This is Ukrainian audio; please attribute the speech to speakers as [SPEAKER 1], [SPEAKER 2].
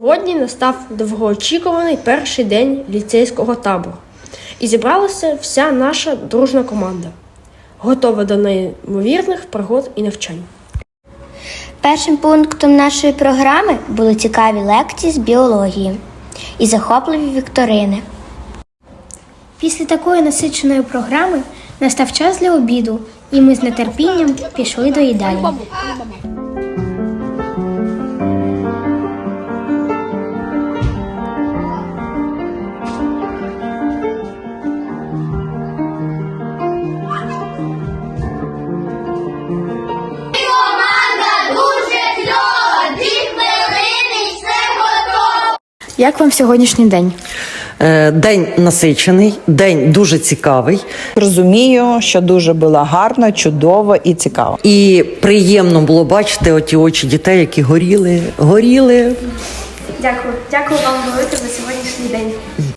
[SPEAKER 1] Сьогодні настав довгоочікуваний перший день ліцейського табору. І зібралася вся наша дружна команда, готова до неймовірних пригод і навчань.
[SPEAKER 2] Першим пунктом нашої програми були цікаві лекції з біології і захопливі вікторини.
[SPEAKER 3] Після такої насиченої програми настав час для обіду, і ми з нетерпінням пішли до їдальні.
[SPEAKER 4] Як вам сьогоднішній день?
[SPEAKER 5] Е, День насичений, день дуже цікавий,
[SPEAKER 6] Розумію, що дуже було гарно, чудово і цікаво.
[SPEAKER 5] і приємно було бачити оті очі дітей, які горіли, горіли.
[SPEAKER 1] Дякую, дякую вам велике за сьогоднішній день.